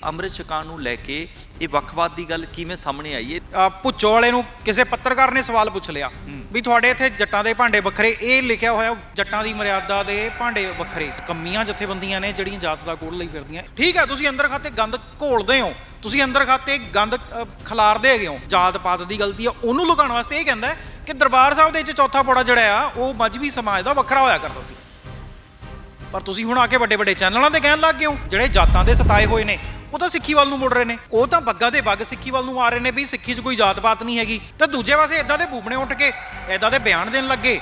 ਅੰਮ੍ਰਿਤ ਛਕਾਉਣ ਨੂੰ ਲੈ ਕੇ ਇਹ ਵੱਖਵਾਦ ਦੀ ਗੱਲ ਕਿਵੇਂ ਸਾਹਮਣੇ ਆਈ ਹੈ? ਅ, ਭੁੱਚੋ ਵਾਲੇ ਨੂੰ ਕਿਸੇ ਪੱਤਰਕਾਰ ਨੇ ਸਵਾਲ ਪੁੱਛ ਲਿਆ ਵੀ ਤੁਹਾਡੇ ਇੱਥੇ ਜੱਟਾਂ ਦੇ ਭਾਂਡੇ ਵੱਖਰੇ ਇਹ ਲਿਖਿਆ ਹੋਇਆ ਜੱਟਾਂ ਦੀ ਮਰਿਆਦਾ ਦੇ ਭਾਂਡੇ ਵੱਖਰੇ ਕੰਮੀਆਂ ਜਥੇਬੰਦੀਆਂ ਨੇ ਜਿਹੜੀਆਂ ਜਾਤ ਦਾ ਕੋਡ ਲਈ ਫਿਰਦੀਆਂ। ਠੀਕ ਹੈ ਤੁਸੀਂ ਅੰਦਰ ਖਾਤੇ ਗੰਦ ਘੋਲਦੇ ਹੋ ਤੁਸੀਂ ਅੰਦਰ ਖਾਤੇ ਗੰਦ ਅ, ਖਿਲਾਰਦੇ ਹੈਗੇ ਹੋ। ਜਾਤ ਪਾਤ ਦੀ ਗਲਤੀ ਆ ਉਹਨੂੰ ਲੁਕਾਉਣ ਵਾਸਤੇ ਇਹ ਕਹਿੰਦਾ ਹੈ ਕਿ ਦਰਬਾਰ ਸਾਹਿਬ ਦੇ ਵਿੱਚ ਚੌਥਾ ਪੌੜਾ ਜਿਹੜਾ ਆ ਉਹ ਮਜਬੀ ਸਮਾਜ ਦਾ ਵੱਖਰਾ ਹੋਇਆ ਕਰਦਾ ਸੀ। ਪਰ ਤੁਸੀਂ ਹੁਣ ਆ ਕੇ ਵੱਡੇ ਵੱਡੇ ਚੈਨਲਾਂ ਤੇ ਕਹਿਣ ਲੱਗ ਗਏ ਹੋ ਜਿਹੜੇ ਜਾਤਾਂ ਦੇ ਸਤਾਏ ਹੋਏ ਨੇ ਉਹ ਤਾਂ ਸਿੱਖੀ ਵੱਲ ਨੂੰ ਮੁੜ ਰਹੇ ਨੇ। ਉਹ ਤਾਂ ਬੱਗਾ ਦੇ ਬੱਗ ਸਿੱਖੀ ਵੱਲ ਨੂੰ ਆ ਰਹੇ ਨੇ ਵੀ ਸਿੱਖੀ 'ਚ ਕੋਈ ਜਾਤ ਪਾਤ ਨਹੀਂ ਹੈਗੀ। ਤੇ ਦੂਜੇ ਪਾਸੇ ਇਦਾਂ ਦੇ ਬੂਬਣੇ ਉੱਠ ਕੇ ਇਦਾਂ ਦੇ ਬਿਆਨ ਦੇਣ ਲੱਗੇ।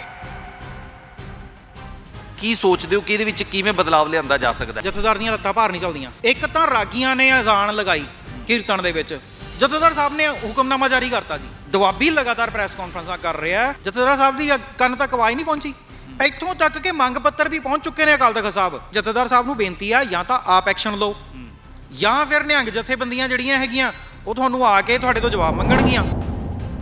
ਕੀ ਸੋਚਦੇ ਹੋ ਕਿ ਇਹਦੇ ਵਿੱਚ ਕਿਵੇਂ ਬਦਲਾਵ ਲਿਆਂਦਾ ਜਾ ਸਕਦਾ? ਜਥੇਦਾਰ ਦੀਆਂ ਲੱਤਾਂ ਭਾਰ ਨਹੀਂ ਚੱਲਦੀਆਂ। ਇੱਕ ਤਾਂ ਰਾਗੀਆਂ ਨੇ ਅਜ਼ਾਨ ਲਗਾਈ ਕੀਰਤਨ ਦੇ ਵਿੱਚ। ਜਥੇਦਾਰ ਸਾਹਿਬ ਨੇ ਹੁਕਮਨਾਮਾ ਜਾਰੀ ਕਰਤਾ ਜੀ। ਦਵਾਬੀ ਲਗਾਤਾਰ ਪ੍ਰੈਸ ਕਾਨਫਰੰਸਾਂ ਕਰ ਰਿਹਾ ਜਥੇਦਾਰ ਸਾਹਿਬ ਦੀ ਕੰਨ ਤੱਕ ਆਵਾਜ਼ ਨਹੀਂ ਪਹੁੰਚੀ। ਇੱਥੋਂ ਤੱਕ ਕਿ ਮੰਗ ਪੱਤਰ ਵੀ ਪਹੁੰਚ ਚੁੱਕੇ ਨੇ ਅਕਾਲ ਤਖਤ ਸਾਹਿਬ। ਜਥੇਦਾਰ ਸਾਹਿਬ ਨੂੰ ਬੇਨਤੀ ਆ ਜਾਂ ਤਾਂ ਆਪ ਐਕਸ਼ਨ ਲਓ। ਜਾਂ ਫਿਰ ਨਿਹੰਗ ਜਥੇਬੰਦੀਆਂ ਜਿਹੜੀਆਂ ਹੈਗੀਆਂ ਉਹ ਤੁਹਾਨੂੰ ਆ ਕੇ ਤੁਹਾਡੇ ਤੋਂ ਜਵਾਬ ਮੰਗਣਗੀਆਂ।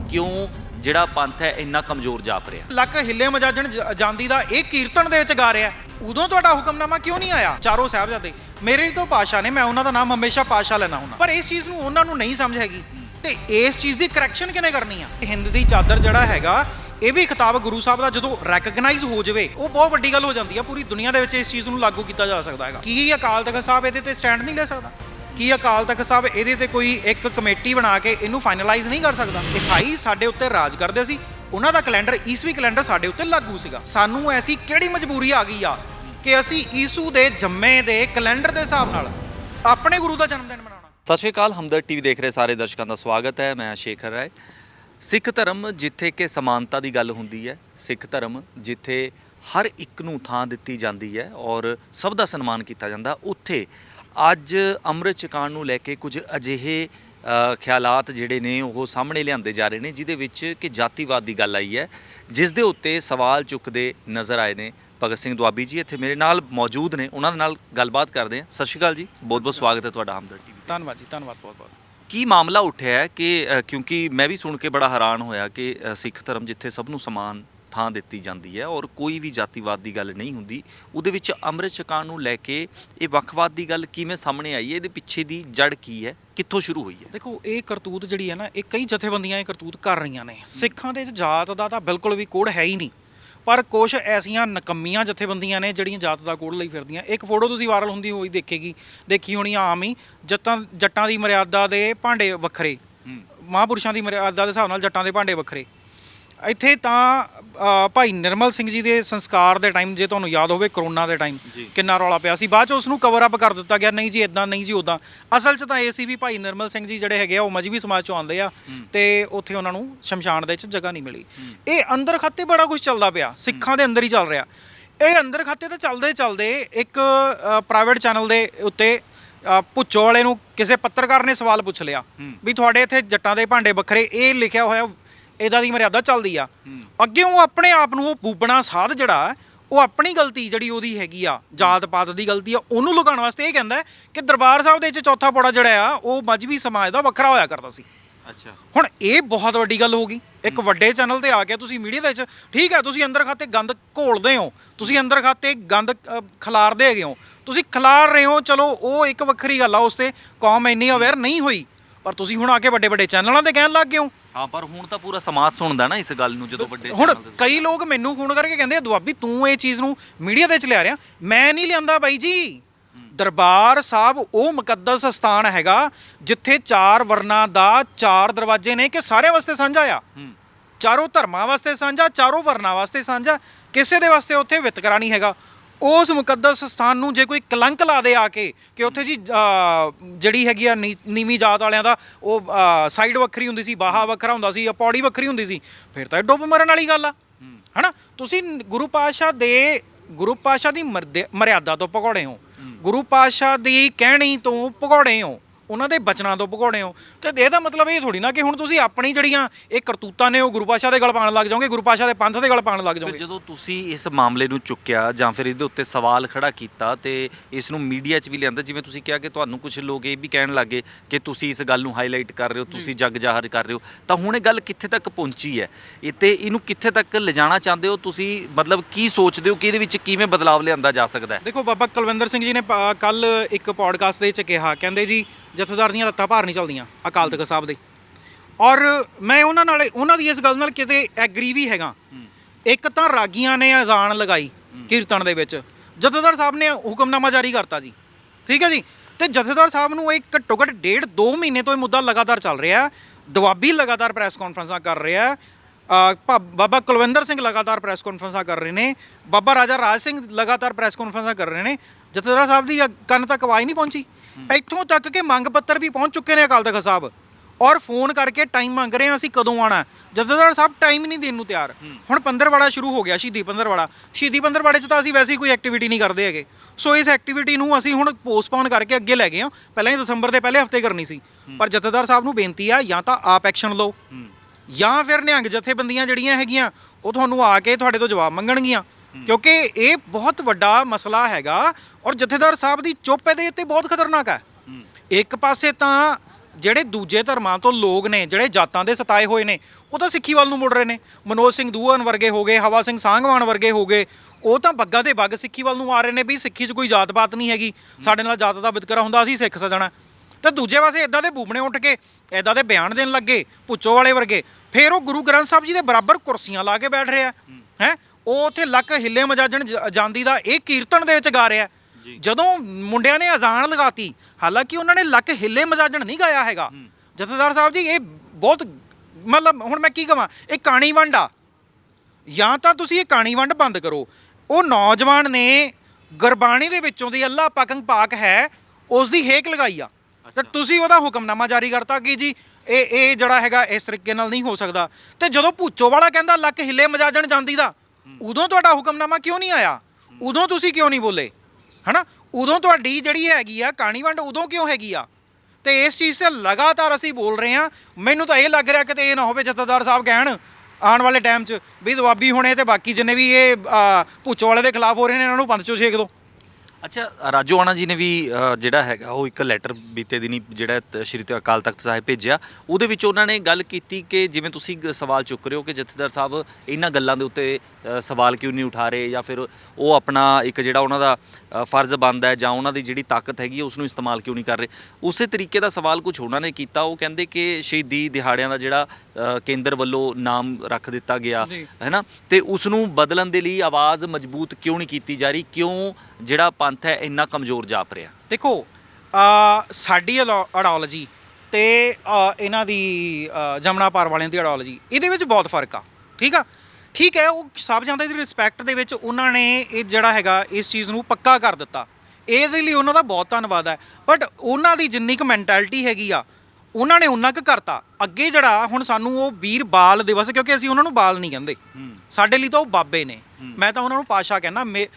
ਕਿਉਂ? ਜਿਹੜਾ ਪੰਥ ਹੈ ਇੰਨਾ ਕਮਜ਼ੋਰ ਜਾਪ ਰਿਹਾ। ਲੱਕ ਹਿੱਲੇ ਮਜਾਜਣ ਜ- ਜਾਂਦੀ ਦਾ ਇਹ ਕੀਰਤਨ ਦੇ ਵਿੱਚ ਗਾ ਰਿਹਾ ਉਦੋਂ ਤੁਹਾਡਾ ਹੁਕਮਨਾਮਾ ਕਿਉਂ ਨਹੀਂ ਆਇਆ? ਚਾਰੋਂ ਸਾਹਿਬਜ਼ਾਦੇ ਮੇਰੇ ਤੋਂ ਪਾਸ਼ਾ ਨੇ ਮੈਂ ਉਹਨਾਂ ਦਾ ਨਾਮ ਹਮੇਸ਼ਾ ਪਾਸ਼ਾ ਲੈਣਾ ਹੁੰਦਾ। ਪਰ ਇਸ ਚੀਜ਼ ਨੂੰ ਉਹਨਾਂ ਨੂੰ ਨਹੀਂ ਸਮਝ ਹੈਗੀ। ਤੇ ਇਸ ਚੀਜ਼ ਦੀ ਕਰੈਕਸ਼ਨ ਕਿਨੇ ਕਰਨੀ ਆ? ਹਿੰਦ ਦੀ ਚਾਦਰ ਜਿਹੜਾ ਹੈਗਾ ਇਹ ਵੀ ਖਿਤਾਬ ਗੁਰੂ ਸਾਹਿਬ ਦਾ ਜਦੋਂ ਰੈਕਗਨਾਈਜ਼ ਹੋ ਜਾਵੇ ਉਹ ਬਹੁਤ ਵੱਡੀ ਗੱਲ ਹੋ ਜਾਂਦੀ ਆ। ਪੂਰੀ ਦੁਨੀਆ ਦੇ ਵਿੱਚ ਇਸ ਚੀਜ਼ ਨੂੰ ਲਾਗੂ ਕੀਤਾ ਜਾ ਸਕਦਾ ਹੈਗਾ। ਕੀ ਅਕਾਲ ਤਖਤ ਸਾਹਿਬ ਇਹਦੇ ਤੇ ਸਟੈਂਡ ਨਹੀਂ ਲੈ ਸਕਦਾ? ਕੀ ਅਕਾਲ ਤਖਤ ਸਾਹਿਬ, ਇਹਦੇ ਤੇ ਕੋਈ ਇੱਕ ਕਮੇਟੀ ਬਣਾ ਕੇ ਇਹਨੂੰ ਫਾਈਨਲਾਈਜ਼ ਨਹੀਂ ਕਰ ਸਕਦਾ? ਈਸਾਈ ਸਾਡੇ ਉੱਤੇ ਰਾਜ ਕਰਦੇ ਸੀ, ਉਹਨਾਂ ਦਾ ਕੈਲੰਡਰ ਈਸਵੀ ਕੈਲੰਡਰ ਸਾਡੇ ਉੱਤੇ ਲਾਗੂ ਸੀਗਾ। ਸਾਨੂੰ ਐਸੀ ਕਿਹੜੀ ਮਜਬੂਰੀ ਆ ਗਈ ਆ ਕਿ ਅਸੀਂ ਈਸੂ ਦੇ ਜੰਮੇ ਦੇ ਕੈਲੰਡਰ ਦੇ ਹਿਸਾਬ ਨਾਲ ਆਪਣੇ ਗੁਰੂ ਦਾ ਜਨਮ ਦਿਨ ਮਨਾਉਣਾ? ਸਤਿ ਸ਼੍ਰੀ ਅਕਾਲ ਹਮਦਰ ਟੀਵੀ ਦੇਖ ਰਹੇ ਸਾਰੇ ਦਰਸ਼ਕਾਂ ਦਾ ਸਵਾਗਤ ਹੈ, ਮੈਂ ਸ਼ੇਖਰ ਰਾਏ। ਸਿੱਖ ਧਰਮ ਜਿੱਥੇ ਕਿ ਸਮਾਨਤਾ ਦੀ ਗੱਲ ਹੁੰਦੀ ਹੈ, ਸਿੱਖ ਧਰਮ ਜਿੱਥੇ ਹਰ ਇੱਕ ਨੂੰ ਥਾਂ ਦਿੱਤੀ ਜਾਂਦੀ ਹੈ ਔਰ ਸਭ ਦਾ ਸਨਮਾਨ ਕੀਤਾ ਜਾਂਦਾ, ਉੱਥੇ ਅੱਜ ਅੰਮ੍ਰਿਤ ਛਕਾਉਣ ਨੂੰ ਲੈ ਕੇ ਕੁਝ ਅਜਿਹੇ ਖਿਆਲਾਤ ਜਿਹੜੇ ਨੇ ਉਹ ਸਾਹਮਣੇ ਲਿਆਂਦੇ ਜਾ ਰਹੇ ਨੇ ਜਿਹਦੇ ਵਿੱਚ ਕਿ ਜਾਤੀਵਾਦ ਦੀ ਗੱਲ ਆਈ ਹੈ ਜਿਸ ਦੇ ਉੱਤੇ ਸਵਾਲ ਚੁੱਕਦੇ ਨਜ਼ਰ ਆਏ ਨੇ ਭਗਤ ਸਿੰਘ ਦੁਆਬੀ ਜੀ। ਇੱਥੇ ਮੇਰੇ ਨਾਲ ਮੌਜੂਦ ਨੇ ਉਹਨਾਂ ਦੇ ਨਾਲ ਗੱਲਬਾਤ ਕਰਦੇ ਹਾਂ। ਸਤਿ ਸ਼੍ਰੀ ਅਕਾਲ ਜੀ ਬਹੁਤ ਬਹੁਤ ਸਵਾਗਤ ਹੈ ਤੁਹਾਡਾ ਹਮਦਰ ਟੀਵੀ ਧੰਨਵਾਦ ਜੀ ਧੰਨਵਾਦ ਬਹੁਤ ਬਹੁਤ। ਕੀ ਮਾਮਲਾ ਉੱਠਿਆ ਹੈ ਕਿ ਕਿਉਂਕਿ ਮੈਂ ਵੀ ਸੁਣ ਕੇ ਬੜਾ ਹੈਰਾਨ ਹੋਇਆ ਕਿ ਸਿੱਖ ਧਰਮ ਜਿੱਥੇ ਸਭ ਨੂੰ ਸਮਾਨ ਥਾਂ ਦਿੱਤੀ ਜਾਂਦੀ ਹੈ ਔਰ ਕੋਈ ਵੀ ਜਾਤੀਵਾਦ ਦੀ ਗੱਲ ਨਹੀਂ ਹੁੰਦੀ। ਉਹਦੇ ਵਿੱਚ ਅੰਮ੍ਰਿਤ ਛਕਾਉਣ ਨੂੰ ਲੈ ਕੇ ਇਹ ਵੱਖਵਾਦ ਦੀ ਗੱਲ ਕਿਵੇਂ ਸਾਹਮਣੇ ਆਈ ਹੈ? ਇਹਦੇ ਪਿੱਛੇ ਦੀ ਜੜ ਕੀ ਹੈ? ਕਿੱਥੋਂ ਸ਼ੁਰੂ ਹੋਈ ਹੈ? ਦੇਖੋ ਇਹ ਕਰਤੂਤ ਜਿਹੜੀ ਹੈ ਨਾ ਇਹ ਕਈ ਜਥੇਬੰਦੀਆਂ ਇਹ ਕਰਤੂਤ ਕਰ ਰਹੀਆਂ ਨੇ। ਸਿੱਖਾਂ ਦੇ ਵਿੱਚ ਜਾਤ ਦਾ ਤਾਂ ਬਿਲਕੁਲ ਵੀ ਕੋਡ ਹੈ ਹੀ ਨਹੀਂ। ਪਰ ਕੁਝ ਐਸੀਆਂ ਨਕੰਮੀਆਂ ਜਥੇਬੰਦੀਆਂ ਨੇ ਜਿਹੜੀਆਂ ਜਾਤ ਦਾ ਕੋਡ ਲਈ ਫਿਰਦੀਆਂ। ਇੱਕ ਫੋਟੋ ਤੁਸੀਂ ਵਾਇਰਲ ਹੁੰਦੀ ਹੋਈ ਦੇਖੇਗੀ ਦੇਖੀ ਹੋਣੀ ਆਮ ਹੀ ਜੱਟਾਂ ਜੱਟਾਂ ਦੀ ਮਰਿਆਦਾ ਦੇ ਭਾਂਡੇ ਵੱਖਰੇ। ਮਹਾਂਪੁਰਸ਼ਾਂ ਦੀ ਮਰਿਆਦਾ ਦੇ ਹਿਸਾਬ ਨਾਲ ਜੱਟਾਂ ਦੇ ਭਾਂਡੇ ਵੱਖਰੇ। ਇੱਥੇ ਤਾਂ ਅ, ਭਾਈ ਨਿਰਮਲ ਸਿੰਘ ਜੀ ਦੇ ਸੰਸਕਾਰ ਦੇ ਟਾਈਮ ਜੇ ਤੁਹਾਨੂੰ ਯਾਦ ਹੋਵੇ ਕਰੋਨਾ ਦੇ ਟਾਈਮ। ਕਿੰਨਾ ਰੌਲਾ ਪਿਆ ਸੀ। ਬਾਅਦ ਚ ਉਸ ਨੂੰ ਕਵਰ ਅਪ ਕਰ ਦਿੱਤਾ ਗਿਆ ਨਹੀਂ ਜੀ ਇਦਾਂ ਨਹੀਂ ਜੀ ਉਦਾਂ ਅਸਲ ਚ ਤਾਂ ਇਹ ਸੀ ਵੀ ਭਾਈ ਨਿਰਮਲ ਸਿੰਘ ਜੀ ਜਿਹੜੇ ਹੈਗੇ ਆ ਉਹ ਮਜਬੀ ਸਮਾਜ ਚੋਂ ਆਉਂਦੇ ਆ ਤੇ ਉੱਥੇ ਉਹਨਾਂ ਨੂੰ ਸ਼ਮਸ਼ਾਨ ਦੇ ਵਿੱਚ ਜਗ੍ਹਾ ਨਹੀਂ ਮਿਲੀ। ਇਹ ਅੰਦਰ ਖਾਤੇ ਬੜਾ ਕੁਝ ਚੱਲਦਾ ਪਿਆ ਸਿੱਖਾਂ ਦੇ ਅੰਦਰ ਹੀ ਚੱਲ ਰਿਹਾ। ਇਹ ਅੰਦਰ ਖਾਤੇ ਤਾਂ ਚੱਲਦੇ ਚੱਲਦੇ ਇੱਕ ਪ੍ਰਾਈਵੇਟ ਚੈਨਲ ਦੇ ਉੱਤੇ ਅ, ਭੁੱਚੋ ਵਾਲੇ ਨੂੰ ਕਿਸੇ ਪੱਤਰਕਾਰ ਨੇ ਸਵਾਲ ਪੁੱਛ ਲਿਆ ਵੀ ਤੁਹਾਡੇ ਇੱਥੇ ਜੱਟਾਂ ਦੇ ਭਾਂਡੇ ਵੱਖਰੇ ਇਹ ਲਿਖਿਆ ਹੋਇਆ ਇਹਦਾ ਦੀ ਮਰਿਆਦਾ ਚੱਲਦੀ ਆ। ਅੱਗੇ ਉਹ ਆਪਣੇ ਆਪ ਨੂੰ ਉਹ ਬੂਬਣਾ ਸਾਧ ਜਿਹੜਾ ਉਹ ਆਪਣੀ ਗਲਤੀ ਜਿਹੜੀ ਉਹਦੀ ਹੈਗੀ ਆ ਜਾਤ ਪਾਤ ਦੀ ਗਲਤੀ ਆ ਉਹਨੂੰ ਲੁਕਾਉਣ ਵਾਸਤੇ ਇਹ ਕਹਿੰਦਾ ਕਿ ਦਰਬਾਰ ਸਾਹਿਬ ਦੇ ਵਿੱਚ ਚੌਥਾ ਪੌੜਾ ਜਿਹੜਾ ਆ ਉਹ ਮਜਬੀ ਸਮਾਜ ਦਾ ਵੱਖਰਾ ਹੋਇਆ ਕਰਦਾ ਸੀ। ਅੱਛਾ। ਹੁਣ ਇਹ ਬਹੁਤ ਵੱਡੀ ਗੱਲ ਹੋ ਗਈ। ਇੱਕ ਵੱਡੇ ਚੈਨਲ ਤੇ ਆ ਕੇ ਤੁਸੀਂ ਮੀਡੀਆ ਦੇ ਵਿੱਚ ਠੀਕ ਹੈ ਤੁਸੀਂ ਅੰਦਰ ਖਾਤੇ ਗੰਦ ਘੋਲਦੇ ਹੋ ਤੁਸੀਂ ਅੰਦਰ ਖਾਤੇ ਗੰਦ ਖਿਲਾਰਦੇ ਹੈਗੇ ਹੋ। ਤੁਸੀਂ ਖਿਲਾਰ ਰਹੇ ਹੋ ਚਲੋ ਉਹ ਇੱਕ ਵੱਖਰੀ ਗੱਲ ਆ ਉਸ ਤੇ ਕੌਮ ਇੰਨੀ ਅਵੇਅਰ ਨਹੀਂ ਹੋਈ। ਪਰ ਤੁਸੀਂ ਹੁਣ ਆ ਕੇ ਵੱਡੇ ਵੱਡੇ ਚੈਨਲਾਂ ਤੇ ਕਹਿਣ ਲੱਗ ਗਏ ਹੋ। ਹਾਂ ਪਰ ਹੁਣ ਤਾਂ ਪੂਰਾ ਸਮਾਜ ਸੁਣਦਾ ਨਾ ਇਸ ਗੱਲ ਨੂੰ ਜਦੋਂ ਵੱਡੇ ਹੁਣ channel ਕਈ ਲੋਕ ਮੈਨੂੰ ਫੋਨ ਕਰਕੇ ਕਹਿੰਦੇ ਆ ਦੁਆਬੀ ਤੂੰ ਇਹ ਚੀਜ਼ ਨੂੰ ਮੀਡੀਆ ਦੇ ਵਿੱਚ ਲਿਆ ਰਿਹਾ ਮੈਂ ਨਹੀਂ ਲਿਆਂਦਾ ਬਾਈ ਜੀ। ਦਰਬਾਰ ਸਾਹਿਬ ਉਹ ਮੁਕੱਦਸ ਸਥਾਨ ਹੈਗਾ ਜਿੱਥੇ ਚਾਰ ਵਰਨਾ ਦਾ ਚਾਰ ਦਰਵਾਜ਼ੇ ਨੇ ਕਿ ਸਾਰਿਆਂ ਵਾਸਤੇ ਸਾਂਝਾ ਆ। ਹੂੰ। ਚਾਰੋਂ ਧਰਮਾਂ ਵਾਸਤੇ ਸਾਂਝਾ ਚਾਰੋਂ ਵਰਨਾ ਵਾਸਤੇ ਸਾਂਝਾ ਕਿਸੇ ਦੇ ਵਾਸਤੇ ਉੱਥੇ ਵਿਤਕਰਾ ਨਹੀਂ ਹੈਗਾ। ਉਸ ਮੁਕੱਦਸ ਸਥਾਨ ਨੂੰ ਜੇ ਕੋਈ ਕਲੰਕ ਲਾ ਦੇ ਆ ਕੇ ਕਿ ਉੱਥੇ ਜੀ ਜਿਹੜੀ ਹੈਗੀ ਆ ਨੀ- ਨੀਵੀਂ ਜਾਤ ਵਾਲਿਆਂ ਦਾ ਉਹ ਸਾਈਡ ਵੱਖਰੀ ਹੁੰਦੀ ਸੀ ਬਾਹਾ ਵੱਖਰਾ ਹੁੰਦਾ ਸੀ ਜਾਂ ਪੌੜੀ ਵੱਖਰੀ ਹੁੰਦੀ ਸੀ ਫਿਰ ਤਾਂ ਇਹ ਡੁੱਬ ਮਰਨ ਵਾਲੀ ਗੱਲ ਆ। ਹਨਾ? ਤੁਸੀਂ ਗੁਰੂ ਪਾਤਸ਼ਾਹ ਦੇ ਗੁਰੂ ਪਾਤਸ਼ਾਹ ਦੀ ਮਰਦੇ- ਮਰਿਆਦਾ ਤੋਂ ਭਗੌੜੇ ਹੋ। ਗੁਰੂ ਪਾਤਸ਼ਾਹ ਦੀ ਕਹਿਣੀ ਤੋਂ ਭਗੌੜੇ ਹੋ। ਉਹਨਾਂ ਦੇ ਬਚਨਾਂ ਤੋਂ ਭਗੌੜੇ ਹੋ। ਤੇ ਇਹਦਾ ਮਤਲਬ ਇਹ ਥੋੜੀ ਨਾ ਕਿ ਹੁਣ ਤੁਸੀਂ ਆਪਣੀ ਜਿਹੜੀਆਂ ਇਹ ਕਰਤੂਤਾਂ ਨੇ ਉਹ ਗੁਰੂ ਪਾਤਸ਼ਾਹ ਦੇ ਗਲ ਪਾਣ ਲੱਗ ਜਾਓਗੇ ਗੁਰੂ ਪਾਤਸ਼ਾਹ ਦੇ ਪੰਥ ਦੇ ਗਲ ਪਾਣ ਲੱਗ ਫਿਰ ਜਾਓਗੇ ਜਦੋਂ ਤੁਸੀਂ ਇਸ ਮਾਮਲੇ ਨੂੰ ਚੁੱਕਿਆ ਜਾਂ ਫਿਰ ਇਹਦੇ ਉੱਤੇ ਸਵਾਲ ਖੜਾ ਕੀਤਾ ਤੇ ਇਸ ਨੂੰ ਮੀਡੀਆ 'ਚ ਵੀ ਲਿਆਂਦਾ ਜਿਵੇਂ ਤੁਸੀਂ ਕਿਹਾ ਕਿ ਤੁਹਾਨੂੰ ਕੁਝ ਲੋਕ ਇਹ ਵੀ ਕਹਿਣ ਲੱਗੇ ਕਿ ਤੁਸੀਂ ਇਸ ਗੱਲ ਨੂੰ ਹਾਈਲਾਈਟ ਕਰ ਰਹੇ ਹੋ ਤੁਸੀਂ ਜਗ ਜ਼ਾਹਰ ਕਰ ਰਹੇ ਹੋ ਤਾਂ ਹੁਣ ਇਹ ਗੱਲ ਕਿੱਥੇ ਤੱਕ ਪਹੁੰਚੀ ਹੈ? ਇਹ ਤੇ ਇਹਨੂੰ ਕਿੱਥੇ ਤੱਕ ਲਿਜਾਣਾ ਚਾਹੁੰਦੇ ਹੋ ਤੁਸੀਂ? ਮਤਲਬ ਕੀ ਸੋਚਦੇ ਹੋ ਕਿ ਇਹਦੇ ਵਿੱਚ ਕਿਵੇਂ ਬਦਲਾਵ ਲਿਆਂਦਾ ਜਾ ਸਕਦਾ ਹੈ? ਦੇਖੋ ਬਾਬਾ ਕੁਲਵਿੰਦਰ ਸਿੰਘ ਜੀ ਨੇ ਕੱਲ ਇੱਕ ਪੋਡਕਾਸਟ ਦੇ ਵਿੱਚ ਕਿਹਾ ਕਹਿੰਦੇ ਜੀ ਜਥੇਦਾਰ ਦੀਆਂ ਲੱਤਾਂ ਭਾਰ ਨਹੀਂ ਚੱਲਦੀਆਂ ਅਕਾਲ ਤਖਤ ਸਾਹਿਬ ਦੇ। ਔਰ ਮੈਂ ਉਹਨਾਂ ਨਾਲ ਉਹਨਾਂ ਦੀ ਇਸ ਗੱਲ ਨਾਲ ਕਿਤੇ ਐਗਰੀ ਵੀ ਹੈਗਾ। ਇੱਕ ਤਾਂ ਰਾਗੀਆਂ ਨੇ ਅਜ਼ਾਨ ਲਗਾਈ ਕੀਰਤਨ ਦੇ ਵਿੱਚ। ਜਥੇਦਾਰ ਸਾਹਿਬ ਨੇ ਹੁਕਮਨਾਮਾ ਜਾਰੀ ਕਰਤਾ ਜੀ। ਠੀਕ ਹੈ ਜੀ? ਤੇ ਜਥੇਦਾਰ ਸਾਹਿਬ ਨੂੰ ਇਹ ਘੱਟੋ ਘੱਟ ਡੇਢ 2 ਮਹੀਨੇ ਤੋਂ ਇਹ ਮੁੱਦਾ ਲਗਾਤਾਰ ਚੱਲ ਰਿਹਾ ਹੈ। ਦੁਆਬੀ ਲਗਾਤਾਰ ਪ੍ਰੈਸ ਕਾਨਫਰੰਸਾਂ ਕਰ ਰਿਹਾ ਬਾਬਾ ਕੁਲਵਿੰਦਰ ਸਿੰਘ ਲਗਾਤਾਰ ਪ੍ਰੈਸ ਕਾਨਫਰੰਸਾਂ ਕਰ ਰਹੇ ਨੇ। ਬਾਬਾ ਰਾਜਾ ਰਾਜ ਸਿੰਘ ਲਗਾਤਾਰ ਪ੍ਰੈਸ ਕਾਨਫਰੰਸਾਂ ਕਰ ਰਹੇ ਨੇ। ਜਥੇਦਾਰ ਸਾਹਿਬ ਦੀ ਕੰਨ ਤੱਕ ਆਵਾਜ਼ ਨਹੀਂ ਪਹੁੰਚੀ। ਇੱਥੋਂ ਤੱਕ ਕਿ ਮੰਗ ਪੱਤਰ ਵੀ ਪਹੁੰਚ ਚੁੱਕੇ ਨੇ ਅਕਾਲ ਤਖਤ ਸਾਹਿਬ। ਔਰ ਫੋਨ ਕਰਕੇ ਟਾਈਮ ਮੰਗ ਰਹੇ ਆ ਅਸੀਂ ਕਦੋਂ ਆਣਾ ਜਥੇਦਾਰ ਸਾਹਿਬ ਟਾਈਮ ਨਹੀਂ ਦੇਣ ਨੂੰ ਤਿਆਰ। ਹੁਣ ਪੰਦਰਵਾੜਾ ਸ਼ੁਰੂ ਹੋ ਗਿਆ ਸ਼ਹੀਦੀ ਪੰਦਰਵਾੜਾ। ਸ਼ਹੀਦੀ ਪੰਦਰਵਾੜੇ 'ਚ ਤਾਂ ਅਸੀਂ ਵੈਸੇ ਕੋਈ ਐਕਟੀਵਿਟੀ ਨਹੀਂ ਕਰਦੇ ਹੈਗੇ। ਸੋ ਇਸ ਐਕਟੀਵਿਟੀ ਨੂੰ ਅਸੀਂ ਹੁਣ ਪੋਸਟਪੋਨ ਕਰਕੇ ਅੱਗੇ ਲੈ ਗਏ ਹਾਂ। ਪਹਿਲਾਂ ਹੀ ਦਸੰਬਰ ਦੇ ਪਹਿਲੇ ਹਫ਼ਤੇ ਕਰਨੀ ਸੀ। ਪਰ ਜਥੇਦਾਰ ਸਾਹਿਬ ਨੂੰ ਬੇਨਤੀ ਆ ਜਾਂ ਤਾਂ ਆਪ ਐਕਸ਼ਨ ਲਓ। ਜਾਂ ਫਿਰ ਨਿਹੰਗ ਜਥੇਬੰਦੀਆਂ ਜਿਹੜੀਆਂ ਹੈਗੀਆਂ ਉਹ ਤੁਹਾਨੂੰ ਆ ਕੇ ਤੁਹਾਡੇ ਤੋਂ ਜਵਾਬ ਮੰਗਣਗੀਆਂ। ਕਿਉਂਕਿ ਇਹ ਬਹੁਤ ਵੱਡਾ ਮਸਲਾ ਹੈਗਾ ਔਰ ਜਥੇਦਾਰ ਸਾਹਿਬ ਦੀ ਚੁੱਪ ਇਹਦੇ ਉੱਤੇ ਬਹੁਤ ਖਤਰਨਾਕ ਹੈ। ਇੱਕ ਪਾਸੇ ਤਾਂ ਜਿਹੜੇ ਦੂਜੇ ਧਰਮਾਂ ਤੋਂ ਲੋਕ ਨੇ ਜਿਹੜੇ ਜਾਤਾਂ ਦੇ ਸਤਾਏ ਹੋਏ ਨੇ ਉਹ ਤਾਂ ਸਿੱਖੀ ਵੱਲ ਨੂੰ ਮੁੜ ਰਹੇ ਨੇ। ਮਨੋਜ ਸਿੰਘ ਦੂਹਨ ਵਰਗੇ ਹੋ ਗਏ ਹਵਾ ਸਿੰਘ ਸਾਂਗਵਾਨ ਵਰਗੇ ਹੋ ਗਏ ਉਹ ਤਾਂ ਬੱਗਾ ਦੇ ਬੱਗ ਸਿੱਖੀ ਵੱਲ ਨੂੰ ਆ ਰਹੇ ਨੇ ਵੀ ਸਿੱਖੀ 'ਚ ਕੋਈ ਜਾਤ-ਪਾਤ ਨਹੀਂ ਹੈਗੀ। ਸਾਡੇ ਨਾਲ ਜਾਤ ਦਾ ਵਿਤਕਰਾ ਹੁੰਦਾ ਅਸੀਂ ਸਿੱਖ ਸਜਣਾ। ਤੇ ਦੂਜੇ ਪਾਸੇ ਇਦਾਂ ਦੇ ਬੂਬਣੇ ਉੱਠ ਕੇ ਇਦਾਂ ਦੇ ਬਿਆਨ ਦੇਣ ਲੱਗੇ ਪੁੱਚੋ ਵਾਲੇ ਵਰਗੇ ਫਿਰ ਉਹ ਗੁਰੂ ਗ੍ਰੰਥ ਸਾਹਿਬ ਜੀ ਦੇ ਬਰਾਬਰ ਕੁਰਸੀਆਂ ਲਾ ਕੇ ਬੈਠ ਰਿਹਾ। ਹੈ? ਉਹ ਉੱਥੇ ਲੱਕ ਹਿੱਲੇ ਮਜਾਜਣ ਜ- ਜਾਂਦੀ ਦਾ ਇਹ ਕੀਰਤਨ ਦੇ ਵਿੱਚ ਗਾ ਰਿਹਾ ਜਦੋਂ ਮੁੰਡਿਆਂ ਨੇ ਅਜ਼ਾਨ ਲਗਾਤੀ ਹਾਲਾਂਕਿ ਉਹਨਾਂ ਨੇ ਲੱਕ ਹਿੱਲੇ ਮਜਾਜਣ ਨਹੀਂ ਗਾਇਆ ਹੈਗਾ। ਜਥੇਦਾਰ ਸਾਹਿਬ ਜੀ ਇਹ ਬਹੁਤ ਮਤਲਬ ਹੁਣ ਮੈਂ ਕੀ ਕਹਾਂ ਇਹ ਕਾਣੀ ਵੰਡ ਆ। ਜਾਂ ਤਾਂ ਤੁਸੀਂ ਇਹ ਕਾਣੀ ਵੰਡ ਬੰਦ ਕਰੋ। ਉਹ ਨੌਜਵਾਨ ਨੇ ਗੁਰਬਾਣੀ ਦੇ ਵਿੱਚੋਂ ਦੀ ਅੱਲਾ ਪਾਕੰਗ ਪਾਕ ਹੈ ਉਸ ਦੀ ਹੇਕ ਲਗਾਈ ਆ। ਤੇ ਤੁਸੀਂ ਉਹਦਾ ਹੁਕਮਨਾਮਾ ਜਾਰੀ ਕਰਤਾ ਕਿ ਜੀ ਇਹ ਇਹ ਜਿਹੜਾ ਹੈਗਾ ਇਸ ਤਰੀਕੇ ਨਾਲ ਨਹੀਂ ਹੋ ਸਕਦਾ। ਤੇ ਜਦੋਂ ਭੂਚੋ ਵਾਲਾ ਕਹਿੰਦਾ ਲੱਕ ਹਿੱਲੇ ਮਜਾਜਣ ਜਾਂਦੀ ਦਾ ਉਦੋਂ ਤੁਹਾਡਾ ਹੁਕਮਨਾਮਾ ਕਿਉਂ ਨਹੀਂ ਆਇਆ? ਉਦੋਂ ਤੁਸੀਂ ਕਿਉਂ ਨਹੀਂ ਬੋਲੇ? ਹਨਾ? ਉਦੋਂ ਤੁਹਾਡੀ ਜਿਹੜੀ ਹੈਗੀ ਆ ਕਾਣੀ ਵੰਡ ਉਦੋਂ ਕਿਉਂ ਹੈਗੀ ਆ? ਤੇ ਇਸ ਚੀਜ਼ 'ਤੇ ਲਗਾਤਾਰ ਅਸੀਂ ਬੋਲ ਰਹੇ ਹਾਂ। ਮੈਨੂੰ ਤਾਂ ਇਹ ਲੱਗ ਰਿਹਾ ਕਿਤੇ ਇਹ ਨਾ ਹੋਵੇ ਜਥੇਦਾਰ ਸਾਹਿਬ ਕਹਿਣ ਆਉਣ ਵਾਲੇ ਟਾਈਮ 'ਚ ਵੀ ਦੁਆਬੀ ਹੋਣੇ ਤੇ ਬਾਕੀ ਜਿੰਨੇ ਵੀ ਇਹ ਅ, ਭੁੱਚੋ ਵਾਲੇ ਦੇ ਖਿਲਾਫ ਹੋ ਰਹੇ ਨੇ ਇਹਨਾਂ ਨੂੰ ਪੰਥ ਚੋਂ ਛੇਕ ਦਿਓ। ਅੱਛਾ ਰਾਜੋ ਆਣਾ ਜੀ ਨੇ ਵੀ ਅ, ਜਿਹੜਾ ਹੈਗਾ ਉਹ ਇੱਕ ਲੈਟਰ ਬੀਤੇ ਦਿਨੀ ਜਿਹੜਾ ਤ- ਸ਼੍ਰੀ ਤ- ਅਕਾਲ ਤਖਤ ਸਾਹਿਬ ਭੇਜਿਆ। ਉਹਦੇ ਵਿੱਚ ਉਹਨਾਂ ਨੇ ਗੱਲ ਕੀਤੀ ਕਿ ਜਿਵੇਂ ਤੁਸੀਂ ਗ- ਸਵਾਲ ਚੁੱਕ ਰਹੇ ਹੋ ਕਿ ਜਥੇਦਾਰ ਸਾਹਿਬ ਇਹਨਾਂ ਗੱਲਾਂ ਦੇ ਉੱਤੇ ਅ, ਸਵਾਲ ਕਿਉਂ ਨਹੀਂ ਉਠਾ ਰਹੇ ਜਾਂ ਫਿਰ ਉਹ ਆਪਣਾ ਇੱਕ ਜਿਹੜਾ ਉਹਨਾਂ ਦਾ ਫਰਜ਼ ਬਣਦਾ ਹੈ ਜਾਂ ਉਹਨਾਂ ਦੀ ਜਿਹੜੀ ਤਾਕਤ ਹੈਗੀ ਉਸ ਨੂੰ ਇਸਤੇਮਾਲ ਕਿਉਂ ਨਹੀਂ ਕਰ ਰਹੇ? ਉਸੇ ਤਰੀਕੇ ਦਾ ਸਵਾਲ ਕੁਝ ਉਹਨਾਂ ਨੇ ਕੀਤਾ। ਉਹ ਕਹਿੰਦੇ ਕਿ ਸ਼ਹੀਦੀ ਦਿਹਾੜਿਆਂ ਦਾ ਜਿਹੜਾ ਕੇਂਦਰ ਵੱਲੋਂ ਨਾਮ ਰੱਖ ਦਿੱਤਾ ਗਿਆ। ਹੈਨਾ? ਤੇ ਉਸ ਨੂੰ ਬਦਲਣ ਦੇ ਲਈ ਆਵਾਜ਼ ਮਜ਼ਬੂਤ ਕਿਉਂ ਨਹੀਂ ਕੀਤੀ ਜਾ ਰਹੀ? ਕਿਉਂ ਜਿਹੜਾ ਪੰਥ ਹੈ ਇੰਨਾ ਕਮਜ਼ੋਰ ਜਾਪ ਰਿਹਾ? ਦੇਖੋ ਸਾਡੀ ਆਈਡੀਓਲੋਜੀ ਤੇ ਇਹਨਾਂ ਦੀ ਜਮਨਾ ਪਾਰ ਵਾਲਿਆਂ ਦੀ ਆਈਡੀਓਲੋਜੀ ਇਹਦੇ ਵਿੱਚ ਬਹੁਤ ਫ਼ਰਕ ਆ ਠੀਕ ਆ? ਠੀਕ ਹੈ ਉਹ ਸਭ ਜਾਂਦੇ ਦੀ ਰਿਸਪੈਕਟ ਦੇ ਵਿੱਚ ਉਹਨਾਂ ਨੇ ਇਹ ਜਿਹੜਾ ਹੈਗਾ ਇਸ ਚੀਜ਼ ਨੂੰ ਪੱਕਾ ਕਰ ਦਿੱਤਾ। ਇਹਦੇ ਲਈ ਉਹਨਾਂ ਦਾ ਬਹੁਤ ਧੰਨਵਾਦ ਹੈ। ਬਟ ਉਹਨਾਂ ਦੀ ਜਿੰਨੀ ਕੁ ਮੈਂਟੈਲਿਟੀ ਹੈਗੀ ਆ ਉਹਨਾਂ ਨੇ ਉਹਨਾਂ ਕੁ ਕਰਤਾ। ਅੱਗੇ ਜਿਹੜਾ ਹੁਣ ਸਾਨੂੰ ਉਹ ਵੀਰ ਬਾਲ ਦਿਵਸ ਕਿਉਂਕਿ ਅਸੀਂ ਉਹਨਾਂ ਨੂੰ ਬਾਲ ਨਹੀਂ ਕਹਿੰਦੇ। ਸਾਡੇ ਲਈ ਤਾਂ ਉਹ ਬਾਬੇ ਨੇ। ਮੈਂ ਤਾਂ ਉਹਨਾਂ ਨੂੰ ਪਾਸ਼ਾ ਕਹਿੰਦਾ ਮੇ-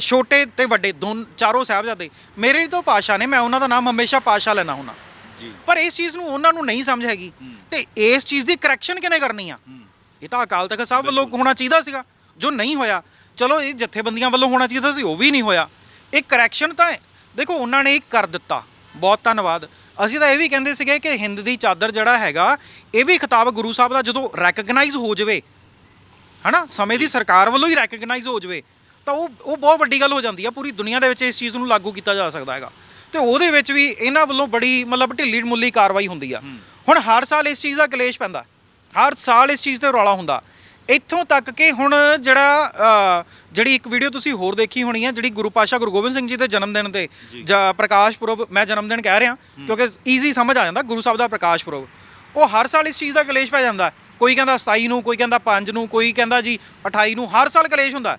ਛੋਟੇ ਤੇ ਵੱਡੇ ਦੋਨ ਚਾਰੋਂ ਸਾਹਿਬਜ਼ਾਦੇ ਮੇਰੇ ਲਈ ਤਾਂ ਪਾਸ਼ਾ ਨੇ ਮੈਂ ਉਹਨਾਂ ਦਾ ਨਾਮ ਹਮੇਸ਼ਾ ਪਾਸ਼ਾ ਲੈਣਾ ਹੁੰਦਾ ਜੀ। ਪਰ ਇਸ ਚੀਜ਼ ਨੂੰ ਉਹਨਾਂ ਨੂੰ ਨਹੀਂ ਸਮਝ ਹੈਗੀ। ਤੇ ਇਸ ਚੀਜ਼ ਦੀ ਕਰੈਕਸ਼ਨ ਕਿਨੇ ਕਰਨੀ ਆ? ਇਹ ਤਾਂ ਅਕਾਲ ਤਖਤ ਸਾਹਿਬ ਵੱਲੋਂ ਹੋਣਾ ਚਾਹੀਦਾ ਸੀਗਾ ਜੋ ਨਹੀਂ ਹੋਇਆ। ਚਲੋ ਇਹ ਜਥੇਬੰਦੀਆਂ ਵੱਲੋਂ ਹੋਣਾ ਚਾਹੀਦਾ ਸੀ ਉਹ ਵੀ ਨਹੀਂ ਹੋਇਆ। ਇਹ ਕਰੈਕਸ਼ਨ ਤਾਂ ਦੇਖੋ ਉਹਨਾਂ ਨੇ ਇਹ ਕਰ ਦਿੱਤਾ। ਬਹੁਤ ਧੰਨਵਾਦ। ਅਸੀਂ ਤਾਂ ਇਹ ਵੀ ਕਹਿੰਦੇ ਸੀਗੇ ਕਿ ਹਿੰਦ ਦੀ ਚਾਦਰ ਜਿਹੜਾ ਹੈਗਾ ਇਹ ਵੀ ਖਿਤਾਬ ਗੁਰੂ ਸਾਹਿਬ ਦਾ ਜਦੋਂ ਰੈਕਗਨਾਈਜ਼ ਹੋ ਜਾਵੇ ਹਨਾ? ਸਮੇਂ ਦੀ ਸਰਕਾਰ ਵੱਲੋਂ ਹੀ ਰੈਕਗਨਾਈਜ਼ ਹੋ ਜਾਵੇ ਤਾਂ ਉਹ ਉਹ ਬਹੁਤ ਵੱਡੀ ਗੱਲ ਹੋ ਜਾਂਦੀ ਆ। ਪੂਰੀ ਦੁਨੀਆ ਦੇ ਵਿੱਚ ਇਸ ਚੀਜ਼ ਨੂੰ ਲਾਗੂ ਕੀਤਾ ਜਾ ਸਕਦਾ ਹੈਗਾ। ਤੇ ਉਹਦੇ ਵਿੱਚ ਵੀ ਇਹਨਾਂ ਵੱਲੋਂ ਬੜੀ ਮਤਲਬ ਢਿੱਲੀ ਮੁੱਲੀ ਕਾਰਵਾਈ ਹੁੰਦੀ ਆ। ਹੁਣ ਹਰ ਸਾਲ ਇਸ ਚੀਜ਼ ਦਾ ਕਲੇਸ਼ ਪੈਂਦਾ। ਹਰ ਸਾਲ ਇਸ ਚੀਜ਼ ਤੇ ਰੌਲਾ ਹੁੰਦਾ। ਇੱਥੋਂ ਤੱਕ ਕਿ ਹੁਣ ਜਿਹੜਾ ਜਿਹੜੀ ਇੱਕ ਵੀਡੀਓ ਤੁਸੀਂ ਹੋਰ ਦੇਖੀ ਹੋਣੀ ਹੈ ਜਿਹੜੀ ਗੁਰੂ ਪਾਸ਼ਾ ਗੁਰੂ ਗੋਬਿੰਦ ਸਿੰਘ ਜੀ ਦੇ ਜਨਮ ਦਿਨ ਤੇ ਜਾਂ। ਪ੍ਰਕਾਸ਼ ਪੁਰਬ ਮੈਂ ਜਨਮ ਦਿਨ ਕਹਿ ਰਿਹਾ ਕਿਉਂਕਿ ਈਜ਼ੀ ਸਮਝ ਆ ਜਾਂਦਾ ਗੁਰੂ ਸਾਹਿਬ ਦਾ ਪ੍ਰਕਾਸ਼ ਪੁਰਬ। ਉਹ ਹਰ ਸਾਲ ਇਸ ਚੀਜ਼ ਦਾ ਕਲੇਸ਼ ਪੈ ਜਾਂਦਾ। ਕੋਈ ਕਹਿੰਦਾ 27 ਨੂੰ ਕੋਈ ਕਹਿੰਦਾ 5 ਨੂੰ ਕੋਈ ਕਹਿੰਦਾ ਜੀ 28 ਨੂੰ ਹਰ ਸਾਲ ਕਲੇਸ਼ ਹੁੰਦਾ।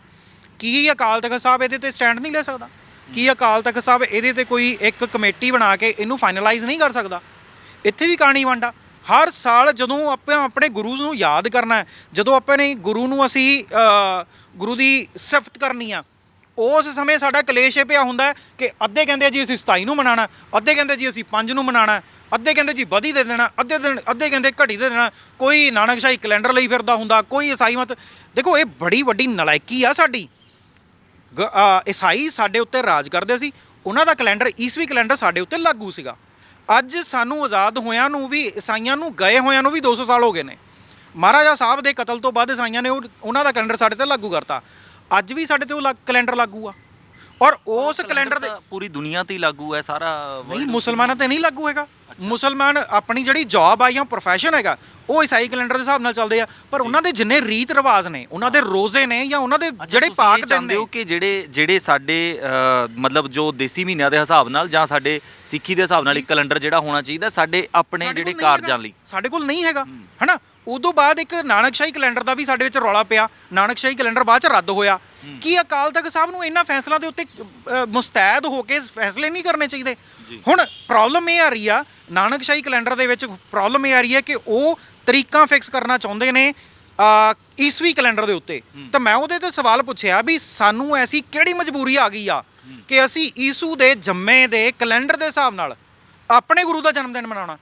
ਕੀ ਅਕਾਲ ਤਖਤ ਸਾਹਿਬ ਇਹਦੇ ਤੇ ਸਟੈਂਡ ਨਹੀਂ ਲੈ ਸਕਦਾ? ਕੀ ਅਕਾਲ ਤਖਤ ਸਾਹਿਬ ਇਹਦੇ ਤੇ ਕੋਈ ਇੱਕ ਕਮੇਟੀ ਬਣਾ ਕੇ ਇਹਨੂੰ ਫਾਈਨਲਾਈਜ਼ ਨਹੀਂ ਕਰ ਸਕਦਾ? ਇੱਥੇ ਵੀ ਕਹਾਣੀ ਵੰਡਾ ਹਰ ਸਾਲ ਜਦੋਂ ਆਪਾਂ ਆਪਣੇ ਗੁਰੂ ਨੂੰ ਯਾਦ ਕਰਨਾ ਜਦੋਂ ਆਪਾਂ ਨੇ ਗੁਰੂ ਨੂੰ ਅਸੀਂ ਗੁਰੂ ਦੀ ਸਿਫਤ ਕਰਨੀ ਆ, ਉਸ ਸਮੇਂ ਸਾਡਾ ਕਲੇਸ਼ ਇਹ ਪਿਆ ਹੁੰਦਾ ਕਿ ਅੱਧੇ ਕਹਿੰਦੇ ਜੀ ਅਸੀਂ 27 ਨੂੰ ਮਨਾਣਾ, ਅੱਧੇ ਕਹਿੰਦੇ ਜੀ ਅਸੀਂ 5 ਨੂੰ ਮਨਾਣਾ, ਅੱਧੇ ਕਹਿੰਦੇ ਜੀ ਵਧੀ ਦੇ ਦੇਣਾ, ਅੱਧੇ ਦਿਨ, ਅੱਧੇ ਕਹਿੰਦੇ ਘਟੀ ਦੇ ਦੇਣਾ, ਕੋਈ ਨਾਨਕਸ਼ਾਹੀ ਕੈਲੰਡਰ ਲਈ ਫਿਰਦਾ ਹੁੰਦਾ, ਕੋਈ ਈਸਾਈ ਮਤ, ਦੇਖੋ ਇਹ ਬੜੀ ਵੱਡੀ ਨਲਾਇਕੀ ਆ ਸਾਡੀ। ਗ- ਈਸਾਈ ਸਾਡੇ ਉੱਤੇ ਰਾਜ ਕਰਦੇ ਸੀ, ਉਹਨਾਂ ਦਾ ਕੈਲੰਡਰ, ਈਸਵੀ ਕੈਲੰਡਰ ਸਾਡੇ ਉੱਤੇ ਲਾਗੂ ਸੀਗਾ। ਅੱਜ ਸਾਨੂੰ ਆਜ਼ਾਦ ਹੋਇਆਂ ਨੂੰ ਵੀ ਈਸਾਈਆਂ ਨੂੰ ਗਏ ਹੋਇਆਂ ਨੂੰ ਵੀ 200 ਸਾਲ ਹੋ ਗਏ ਨੇ। ਮਹਾਰਾਜਾ ਸਾਹਿਬ ਦੇ ਕਤਲ ਤੋਂ ਬਾਅਦ ਈਸਾਈਆਂ ਨੇ ਉਹ- ਉਹਨਾਂ ਦਾ ਕੈਲੰਡਰ ਸਾਡੇ ਤੇ ਲਾਗੂ ਕਰਤਾ। ਅੱਜ ਵੀ ਸਾਡੇ ਤੇ ਉਹ ਲਾ- ਕੈਲੰਡਰ ਲਾਗੂ ਆ। ਔਰ ਉਸ ਕੈਲੰਡਰ ਦੇ ਪੂਰੀ ਦੁਨੀਆ ਤੇ ਹੀ ਲਾਗੂ ਹੈ ਸਾਰਾ ਨਹੀਂ ਮੁਸਲਮਾਨਾਂ ਤੇ ਨਹੀਂ ਲਾਗੂ ਹੈਗਾ। ਮੁਸਲਮਾਨ ਆਪਣੀ ਜਿਹੜੀ ਜੌਬ ਆ ਜਾਂ ਪ੍ਰੋਫੈਸ਼ਨ ਹੈਗਾ ਉਹ ਈਸਾਈ ਕੈਲੰਡਰ ਦੇ ਹਿਸਾਬ ਨਾਲ ਚੱਲਦੇ ਆ ਪਰ ਉਹਨਾਂ ਦੇ ਜਿੰਨੇ ਰੀਤ ਰਿਵਾਜ ਨੇ ਉਹਨਾਂ ਦੇ ਰੋਜ਼ੇ ਨੇ ਜਾਂ ਉਹਨਾਂ ਦੇ ਜਿਹੜੇ ਪਾਕ ਦਿਨ ਨੇ। ਹੋ ਕਿ ਜਿਹੜੇ ਜਿਹੜੇ ਸਾਡੇ ਅ, ਮਤਲਬ ਜੋ ਦੇਸੀ ਮਹੀਨਿਆਂ ਦੇ ਹਿਸਾਬ ਨਾਲ ਜਾਂ ਸਾਡੇ ਸਿੱਖੀ ਦੇ ਹਿਸਾਬ ਨਾਲ ਇੱਕ ਕੈਲੰਡਰ ਜਿਹੜਾ ਹੋਣਾ ਚਾਹੀਦਾ ਸਾਡੇ ਆਪਣੇ ਸਾਡੇ ਜਿਹੜੇ ਕਾਰਜਾਂ। ਲਈ। ਸਾਡੇ ਕੋਲ ਨਹੀਂ ਹੈਗਾ ਹਨਾ? ਉਦੋਂ ਬਾਅਦ ਇੱਕ ਨਾਨਕਸ਼ਾਹੀ ਕੈਲੰਡਰ ਦਾ ਵੀ ਸਾਡੇ ਵਿੱਚ ਰੌਲਾ ਪਿਆ। ਨਾਨਕਸ਼ਾਹੀ ਕੈਲੰਡਰ ਬਾਅਦ ਚ ਰੱਦ ਹੋਇਆ। ਕੀ ਅਕਾਲ ਤਖਤ ਸਾਹਿਬ ਨੂੰ ਇਹਨਾਂ ਫੈਸਲਾ ਦੇ ਉੱਤੇ ਅ, ਮੁਸਤੈਦ ਹੋ ਕੇ ਫੈਸਲੇ ਨਹੀਂ ਕਰਨੇ ਚਾਹੀਦੇ? ਹੁਣ ਪ੍ਰੋਬਲਮ ਇਹ ਆ ਰਹੀ ਆ ਨਾਨਕਸ਼ਾਹੀ ਕੈਲੰਡਰ ਦੇ ਵਿੱਚ ਪ੍ਰੋਬਲਮ ਇਹ ਆ ਰਹੀ ਹੈ ਕਿ ਉਹ ਤਰੀਕਾਂ ਫਿਕਸ ਕਰਨਾ ਚਾਹੁੰਦੇ ਨੇ ਅ, ਈਸਵੀ ਕੈਲੰਡਰ ਦੇ ਉੱਤੇ। ਤਾਂ ਮੈਂ ਉਹਦੇ ਤੇ ਸਵਾਲ ਪੁੱਛਿਆ ਵੀ ਸਾਨੂੰ ਐਸੀ ਕਿਹੜੀ ਮਜਬੂਰੀ ਆ ਗਈ ਆ ਕਿ ਅਸੀਂ ਈਸੂ ਦੇ ਜੰਮੇ ਦੇ ਕੈਲੰਡਰ ਦੇ ਹਿਸਾਬ ਨਾਲ ਆਪਣੇ ਗੁਰੂ ਦਾ ਜਨਮ ਦਿਨ ਮਨਾਉਣਾ?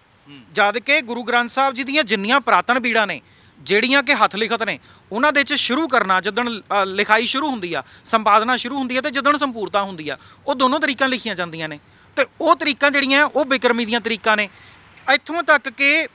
ਜਦ ਕਿ ਗੁਰੂ ਗ੍ਰੰਥ ਸਾਹਿਬ ਜੀ ਦੀਆਂ ਜਿੰਨੀਆਂ ਪ੍ਰਾਤਨ ਬੀੜਾਂ ਨੇ, ਜਿਹੜੀਆਂ ਕਿ ਹੱਥ ਲਿਖਤ ਨੇ, ਉਹਨਾਂ ਦੇ ਚ ਸ਼ੁਰੂ ਕਰਨਾ, ਜਦੋਂ ਲਿਖਾਈ ਸ਼ੁਰੂ ਹੁੰਦੀ ਆ, ਸੰਪਾਦਨਾ ਸ਼ੁਰੂ ਹੁੰਦੀ ਆ ਤੇ ਜਦੋਂ ਸੰਪੂਰਤਾ ਹੁੰਦੀ ਆ, ਉਹ ਦੋਨੋਂ ਤਰੀਕਾਂ ਲਿਖੀਆਂ ਜਾਂਦੀਆਂ ਨੇ। ਤੇ ਉਹ ਤਰੀਕਾਂ ਜਿਹੜੀਆਂ, ਉਹ ਬਿਕਰਮੀ ਦੀਆਂ ਤਰੀਕਾਂ ਨੇ। ਇੱਥੋਂ ਤੱਕ ਕਿ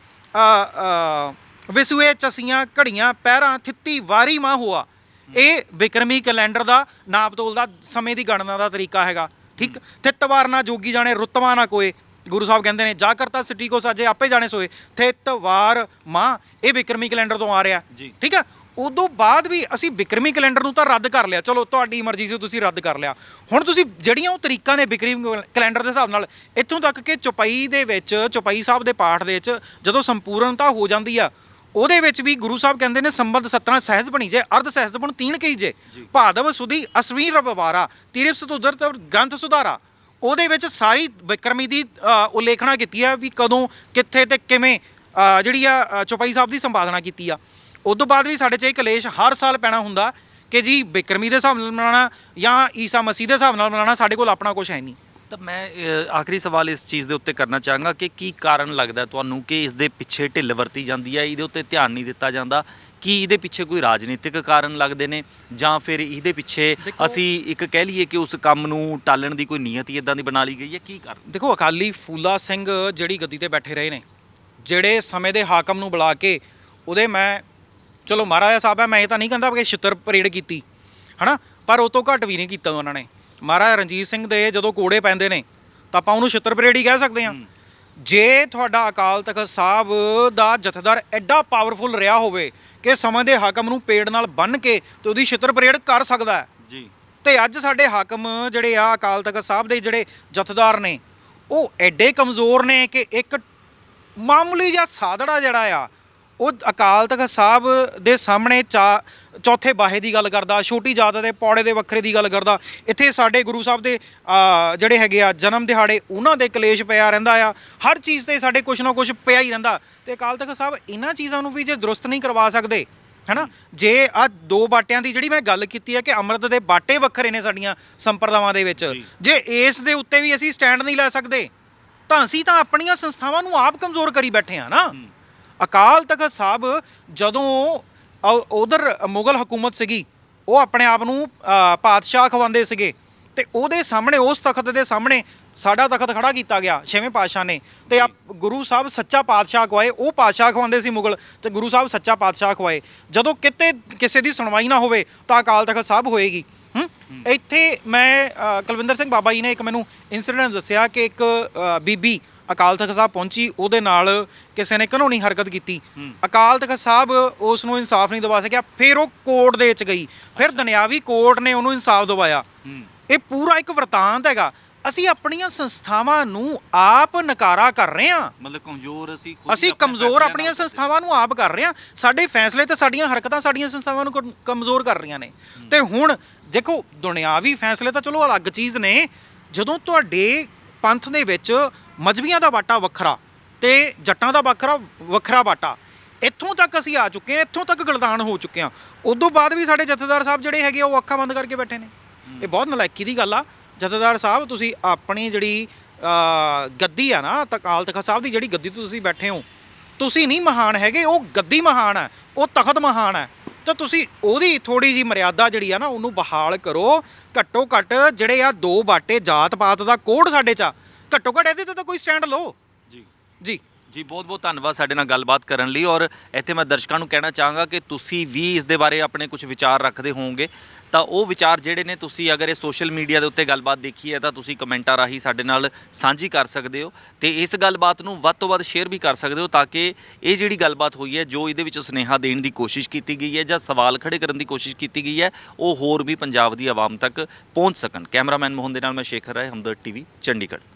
ਵਿਸੂਏ ਚਸੀਆਂ, ਘੜੀਆਂ, ਪੈਰਾਂ, ਥਿੱਤੀ ਵਾਰੀ ਮਾਹ ਹੋਆ। ਇਹ ਬਿਕਰਮੀ ਕੈਲੰਡਰ ਦਾ, ਨਾਪਤੋਲ ਦਾ, ਸਮੇਂ ਦੀ ਗਣਨਾ ਦਾ ਤਰੀਕਾ ਹੈਗਾ, ਠੀਕ? ਥਿੱਤਵਾਰ ਨਾ ਜੋਗੀ ਜਾਣੇ, ਰੁੱਤਵਾ ਨਾ ਕੋਏ ਗੁਰੂ ਸਾਹਿਬ ਕਹਿੰਦੇ ਨੇ ਜਾ ਕਰਤਾ ਸਿੱਟੀ ਕੋ ਸਾਜੇ ਆਪੇ ਜਾਣੇ ਸੋਏ। ਥਿੱਤਵਾਰ ਮਾਹ ਇਹ ਬਿਕਰਮੀ ਕੈਲੰਡਰ ਤੋਂ ਆ ਰਿਹਾ। ਠੀਕ ਆ? ਉਦੋਂ ਬਾਅਦ ਵੀ ਅਸੀਂ ਬਿਕਰਮੀ ਕੈਲੰਡਰ ਨੂੰ ਤਾਂ ਰੱਦ ਕਰ ਲਿਆ। ਚਲੋ ਤੁਹਾਡੀ ਮਰਜ਼ੀ ਸੀ ਤੁਸੀਂ ਰੱਦ ਕਰ ਲਿਆ। ਹੁਣ ਤੁਸੀਂ ਜਿਹੜੀਆਂ ਉਹ ਤਰੀਕਾਂ ਨੇ ਬਿਕਰਮੀ ਕੈਲੰਡਰ ਦੇ ਹਿਸਾਬ ਨਾਲ ਇੱਥੋਂ ਤੱਕ ਕਿ ਚੁਪਈ ਦੇ ਵਿੱਚ ਚੁਪਈ ਸਾਹਿਬ ਦੇ ਪਾਠ ਦੇ ਵਿੱਚ ਜਦੋਂ ਸੰਪੂਰਨਤਾ ਹੋ ਜਾਂਦੀ ਆ ਉਹਦੇ ਵਿੱਚ ਵੀ ਗੁਰੂ ਸਾਹਿਬ ਕਹਿੰਦੇ ਨੇ ਸੰਬੰਧ ਸਤਰਾਂ ਸਹਿਜ ਬਣੀ ਜੇ ਅਰਧ ਸਹਿਜ ਬਣ ਤੀਨ ਕਹੀ ਜੇ। ਭਾਦਵ ਸੁਦੀ ਅਸਵੀ ਰਵਵਾਰਾ ਤੀਰਵ ਸਤੁਦਰ ਗ੍ਰੰਥ ਸੁਧਾਰਾ। ਉਹਦੇ ਵਿੱਚ ਸਾਰੀ ਵਿਕਰਮੀ ਦੀ ਉਲੇਖਣਾ ਕੀਤੀ ਆ ਵੀ ਕਦੋਂ ਕਿੱਥੇ ਤੇ ਕਿਵੇਂ ਜਿਹੜੀ ਆ ਅ, ਚੌਪਾਈ ਸਾਹਿਬ ਦੀ ਸੰਪਾਦਨਾ ਕੀਤੀ ਆ। ਉਸ ਤੋਂ ਬਾਅਦ ਵੀ ਸਾਡੇ 'ਚ ਇਹ ਕਲੇਸ਼ ਹਰ ਸਾਲ ਪੈਣਾ ਹੁੰਦਾ ਕਿ ਜੀ ਬਿਕਰਮੀ ਦੇ ਹਿਸਾਬ ਨਾਲ ਮਨਾਉਣਾ ਜਾਂ ਈਸਾ ਮਸੀਹ ਦੇ ਹਿਸਾਬ ਨਾਲ ਮਨਾਉਣਾ ਸਾਡੇ ਕੋਲ ਆਪਣਾ ਕੁਝ ਹੈ ਨਹੀਂ। ਤਾਂ ਮੈਂ ਆਖਰੀ ਸਵਾਲ ਇਸ ਚੀਜ਼ ਦੇ ਉੱਤੇ ਕਰਨਾ ਚਾਹਾਂਗਾ ਕਿ ਕੀ ਕਾਰਨ ਲੱਗਦਾ ਤੁਹਾਨੂੰ ਕਿ ਇਸ ਦੇ ਪਿੱਛੇ ਢਿੱਲ ਵਰਤੀ ਜਾਂਦੀ ਹੈ ਇਹਦੇ ਉੱਤੇ ਧਿਆਨ ਨਹੀਂ ਦਿੱਤਾ ਜਾਂਦਾ? ਕੀ ਇਹਦੇ ਪਿੱਛੇ ਕੋਈ ਰਾਜਨੀਤਿਕ ਕਾਰਨ ਲੱਗਦੇ ਨੇ ਜਾਂ ਫਿਰ ਇਹਦੇ ਪਿੱਛੇ ਅਸੀਂ ਇੱਕ ਕਹਿ ਲਈਏ ਕਿ ਉਸ ਕੰਮ ਨੂੰ ਟਾਲਣ ਦੀ ਕੋਈ ਨੀਅਤ ਹੀ ਇਦਾਂ ਦੀ ਬਣਾ ਲਈ ਗਈ ਹੈ? ਕੀ ਕਾਰਨ? ਦੇਖੋ ਅਕਾਲੀ ਫੂਲਾ ਸਿੰਘ ਜਿਹੜੀ ਗੱਦੀ ਤੇ ਬੈਠੇ ਰਹੇ ਨੇ ਜਿਹੜੇ ਸਮੇਂ ਦੇ ਹਾਕਮ ਨੂੰ ਬੁਲਾ ਕੇ ਉਹਦੇ ਮੈਂ ਚਲੋ ਮਹਾਰਾਜਾ ਸਾਹਿਬ ਹੈ ਮੈਂ ਇਹ ਤਾਂ ਨਹੀਂ ਕਹਿੰਦਾ ਕਿ ਛਿੱਤਰ ਪਰੇਡ ਕੀਤੀ ਹਨਾ? ਪਰ ਉਹ ਤੋਂ ਘੱਟ ਵੀ ਨਹੀਂ ਕੀਤਾ ਉਹਨਾਂ ਨੇ। ਮਹਾਰਾਜਾ ਰਣਜੀਤ ਸਿੰਘ ਦੇ ਜਦੋਂ ਕੋੜੇ ਪੈਂਦੇ ਨੇ ਤਾਂ ਆਪਾਂ ਉਹਨੂੰ ਛਿੱਤਰ ਪਰੇਡ ਹੀ ਕਹਿ ਸਕਦੇ ਹਾਂ। ਜੇ ਤੁਹਾਡਾ ਅਕਾਲ ਤਖਤ ਸਾਹਿਬ ਦਾ ਜਥੇਦਾਰ ਐਡਾ ਪਾਵਰਫੁਲ ਰਿਹਾ ਹੋਵੇ ਕਿ ਸਮੇਂ ਦੇ ਹਾਕਮ ਨੂੰ ਪੇੜ ਨਾਲ ਬੰਨ੍ਹ ਕੇ ਤੇ ਉਹਦੀ ਛਿੱਤਰ ਪਰੇਡ ਕਰ ਸਕਦਾ ਹੈ। ਜੀ। ਤੇ ਅੱਜ ਸਾਡੇ ਹਾਕਮ ਜਿਹੜੇ ਆ ਅਕਾਲ ਤਖਤ ਸਾਹਿਬ ਦੇ ਜਿਹੜੇ ਜਥੇਦਾਰ ਨੇ ਉਹ ਐਡੇ ਕਮਜ਼ੋਰ ਨੇ ਕਿ ਇੱਕ ਮਾਮੂਲੀ ਜਿਹਾ ਸਾਦੜਾ ਜਿਹੜਾ ਆ ਉਹ ਅਕਾਲ ਤਖਤ ਸਾਹਿਬ ਦੇ ਸਾਹਮਣੇ ਚਾ ਚੌਥੇ ਬਾਹੇ ਦੀ ਗੱਲ ਕਰਦਾ ਛੋਟੀ ਜਾਤ ਦੇ ਪੌੜੇ ਦੇ ਵੱਖਰੇ ਦੀ ਗੱਲ ਕਰਦਾ। ਇੱਥੇ ਸਾਡੇ ਗੁਰੂ ਸਾਹਿਬ ਦੇ ਜਿਹੜੇ ਹੈਗੇ ਆ ਜਨਮ ਦਿਹਾੜੇ ਉਹਨਾਂ ਦੇ ਕਲੇਸ਼ ਪਿਆ ਰਹਿੰਦਾ ਆ। ਹਰ ਚੀਜ਼ ਤੇ ਸਾਡੇ ਕੁਛ ਨਾ ਕੁਛ ਪਿਆ ਹੀ ਰਹਿੰਦਾ। ਤੇ ਅਕਾਲ ਤਖਤ ਸਾਹਿਬ ਇਹਨਾਂ ਚੀਜ਼ਾਂ ਨੂੰ ਵੀ ਜੇ ਦਰੁਸਤ ਨਹੀਂ ਕਰਵਾ ਸਕਦੇ ਹੈਨਾ? ਜੇ ਆ ਦੋ ਬਾਟਿਆਂ ਦੀ ਜਿਹੜੀ ਮੈਂ ਗੱਲ ਕੀਤੀ ਹੈ ਕਿ ਅੰਮ੍ਰਿਤ ਦੇ ਬਾਟੇ ਵੱਖਰੇ ਨੇ ਸਾਡੀਆਂ ਸੰਪਰਦਾਵਾਂ ਦੇ ਵਿੱਚ। ਜੇ। ਇਸ ਦੇ ਉੱਤੇ ਵੀ ਅਸੀਂ ਸਟੈਂਡ ਨਹੀਂ ਲੈ ਸਕਦੇ ਤਾਂ ਅਸੀਂ ਤਾਂ ਆਪਣੀਆਂ ਸੰਸਥਾਵਾਂ ਨੂੰ ਆਪ ਕਮਜ਼ੋਰ ਕਰੀ ਬੈਠੇ ਆ ਨਾ। ਅਕਾਲ ਤਖਤ ਸਾਹਿਬ ਜਦੋਂ ਉਧਰ ਮੁਗਲ ਹਕੂਮਤ ਸੀਗੀ ਉਹ ਆਪਣੇ ਆਪ ਨੂੰ ਪਾਤਸ਼ਾਹ ਖਵਾਉਂਦੇ ਸੀਗੇ। ਤੇ ਉਹਦੇ ਸਾਹਮਣੇ ਉਸ ਤਖਤ ਦੇ ਸਾਹਮਣੇ ਸਾਡਾ ਤਖਤ ਖੜਾ ਕੀਤਾ ਗਿਆ ਛੇਵੇਂ ਪਾਤਸ਼ਾਹ ਨੇ। ਤੇ ਆ ਗੁਰੂ ਸਾਹਿਬ ਸੱਚਾ ਪਾਤਸ਼ਾਹ ਖਵਾਏ ਉਹ ਪਾਤਸ਼ਾਹ ਖਵਾਉਂਦੇ ਸੀ ਮੁਗਲ ਤੇ ਗੁਰੂ ਸਾਹਿਬ ਸੱਚਾ ਪਾਤਸ਼ਾਹ ਖਵਾਏ। ਜਦੋਂ ਕਿਤੇ ਕਿਸੇ ਦੀ ਸੁਣਵਾਈ ਨਾ ਹੋਵੇ ਤਾਂ ਅਕਾਲ ਤਖਤ ਸਾਹਿਬ ਹੋਏਗੀ। ਇੱਥੇ ਮੈਂ ਕੁਲਵਿੰਦਰ ਸਿੰਘ ਬਾਬਾ ਜੀ ਨੇ ਇੱਕ ਮੈਨੂੰ ਇਨਸੀਡੈਂਟ ਦੱਸਿਆ ਕਿ ਇੱਕ ਬੀਬੀ ਅਕਾਲ ਤਖਤ ਸਾਹਿਬ ਪਹੁੰਚੀ ਉਹਦੇ ਨਾਲ ਕਿਸੇ ਨੇ ਕਾਨੂੰਨੀ ਹਰਕਤ ਕੀਤੀ। ਅਕਾਲ ਤਖਤ ਸਾਹਿਬ ਉਸ ਨੂੰ ਇਨਸਾਫ ਨਹੀਂ ਦਿਵਾ ਸਕਿਆ ਫਿਰ ਉਹ ਕੋਰਟ ਦੇ ਵਿੱਚ ਗਈ। ਫਿਰ ਦੁਨਿਆਵੀ ਕੋਰਟ ਨੇ ਉਹਨੂੰ ਇਨਸਾਫ ਦਿਵਾਇਆ। ਇਹ ਪੂਰਾ ਇੱਕ ਵਰਤਾਂਤ ਹੈਗਾ। ਅਸੀਂ ਆਪਣੀਆਂ ਸੰਸਥਾਵਾਂ ਨੂੰ ਆਪ ਨਕਾਰਾ ਕਰ ਰਹੇ ਹਾਂ। ਮਤਲਬ ਕਮਜ਼ੋਰ ਅਸੀਂ ਅਸੀਂ ਕਮਜ਼ੋਰ ਆਪਣੀਆਂ। ਸੰਸਥਾਵਾਂ ਨੂੰ ਆਪ ਕਰ ਰਹੇ ਹਾਂ। ਸਾਡੇ ਫੈਸਲੇ ਤੇ ਸਾਡੀਆਂ ਹਰਕਤਾਂ ਸਾਡੀਆਂ ਸੰਸਥਾਵਾਂ ਨੂੰ ਕਮ- ਕਮਜ਼ੋਰ ਕਰ ਰਹੀਆਂ ਨੇ। ਤੇ ਹੁਣ ਦੇਖੋ ਦੁਨਿਆਵੀ ਫੈਸਲੇ ਤਾਂ ਚਲੋ ਅਲੱਗ ਚੀਜ਼ ਨੇ। ਜਦੋਂ ਤੁਹਾਡੇ ਪੰਥ ਦੇ ਵਿੱਚ ਮਜਬੀਆਂ ਦਾ ਬਾਟਾ ਵੱਖਰਾ ਤੇ ਜੱਟਾਂ ਦਾ ਵੱਖਰਾ ਵੱਖਰਾ ਬਾਟਾ। ਇੱਥੋਂ ਤੱਕ ਅਸੀਂ ਆ ਚੁੱਕੇ ਹਾਂ ਇੱਥੋਂ ਤੱਕ ਗਲਦਾਨ ਹੋ ਚੁੱਕੇ ਹਾਂ। ਉਦੋਂ ਬਾਅਦ ਵੀ ਸਾਡੇ ਜਥੇਦਾਰ ਸਾਹਿਬ ਜਿਹੜੇ ਹੈਗੇ ਆ, ਉਹ ਅੱਖਾਂ ਬੰਦ ਕਰਕੇ ਬੈਠੇ ਨੇ। ਇਹ ਬਹੁਤ ਨਲਾਇਕੀ ਦੀ ਗੱਲ ਆ। ਜਥੇਦਾਰ ਸਾਹਿਬ ਤੁਸੀਂ ਆਪਣੀ ਜਿਹੜੀ ਗੱਦੀ ਆ ਨਾ ਤਕਾਲ ਤਖਤ ਸਾਹਿਬ ਦੀ ਜਿਹੜੀ ਗੱਦੀ ਤੋਂ ਤੁਸੀਂ ਬੈਠੇ ਹੋ ਤੁਸੀਂ ਨਹੀਂ ਮਹਾਨ ਹੈਗੇ ਉਹ ਗੱਦੀ ਮਹਾਨ ਹੈ ਉਹ ਤਖਤ ਮਹਾਨ ਹੈ। ਤਾਂ ਤੁਸੀਂ ਉਹਦੀ ਥੋੜੀ ਜੀ ਮਰਿਆਦਾ ਜਿਹੜੀ ਆ ਨਾ ਉਹਨੂੰ ਬਹਾਲ ਕਰੋ। ਘੱਟੋ ਘੱਟ ਜਿਹੜੇ ਆ ਦੋ ਬਾਟੇ ਜਾਤ ਪਾਤ ਦਾ ਕੋਡ ਸਾਡੇ ਚ ਆ, ਘੱਟੋ ਘੱਟ ਇਹਦੇ ਤੇ ਤਾਂ ਕੋਈ ਸਟੈਂਡ ਲਓ। ਜੀ। ਜੀ। ਜੀ ਬਹੁਤ ਬਹੁਤ ਧੰਨਵਾਦ ਸਾਡੇ ਨਾਲ ਗੱਲਬਾਤ ਕਰਨ ਲਈ ਔਰ ਇੱਥੇ ਮੈਂ ਦਰਸ਼ਕਾਂ ਨੂੰ ਕਹਿਣਾ ਚਾਹਾਂਗਾ ਕਿ ਤੁਸੀਂ ਵੀ ਇਸ ਦੇ ਬਾਰੇ ਆਪਣੇ ਕੁਝ ਵਿਚਾਰ ਰੱਖਦੇ ਹੋਵੋਗੇ। ਤਾਂ ਉਹ ਵਿਚਾਰ ਜਿਹੜੇ ਨੇ ਤੁਸੀਂ ਅਗਰ ਇਹ ਸੋਸ਼ਲ ਮੀਡੀਆ ਦੇ ਉੱਤੇ ਗੱਲਬਾਤ ਦੇਖੀ ਹੈ ਤਾਂ ਤੁਸੀਂ ਕਮੈਂਟਾਂ ਰਾਹੀਂ ਸਾਡੇ ਨਾਲ ਸਾਂਝੀ ਕਰ ਸਕਦੇ ਹੋ ਤੇ ਇਸ ਗੱਲਬਾਤ ਨੂੰ ਵੱਧ ਤੋਂ ਵੱਧ ਸ਼ੇਅਰ ਵੀ ਕਰ ਸਕਦੇ ਹੋ ਤਾਂ ਕਿ ਇਹ ਜਿਹੜੀ ਗੱਲਬਾਤ ਹੋਈ ਹੈ ਜੋ ਇਹਦੇ ਵਿੱਚ ਸੁਨੇਹਾ ਦੇਣ ਦੀ ਕੋਸ਼ਿਸ਼ ਕੀਤੀ ਗਈ ਹੈ ਜਾਂ ਸਵਾਲ ਖੜੇ ਕਰਨ ਦੀ ਕੋਸ਼ਿਸ਼ ਕੀਤੀ ਗਈ ਹੈ ਉਹ ਹੋਰ ਵੀ ਪੰਜਾਬ ਦੀ ਆਵਾਮ ਤੱਕ ਪਹੁੰਚ ਸਕਣ। ਕੈਮਰਾਮੈਨ ਮੋਹਨ ਦੇ ਨਾਲ ਮੈਂ ਸ਼ੇਖਰ ਰਾਏ ਹਮਦਰਦ ਟੀਵੀ ਚੰਡੀਗੜ੍ਹ।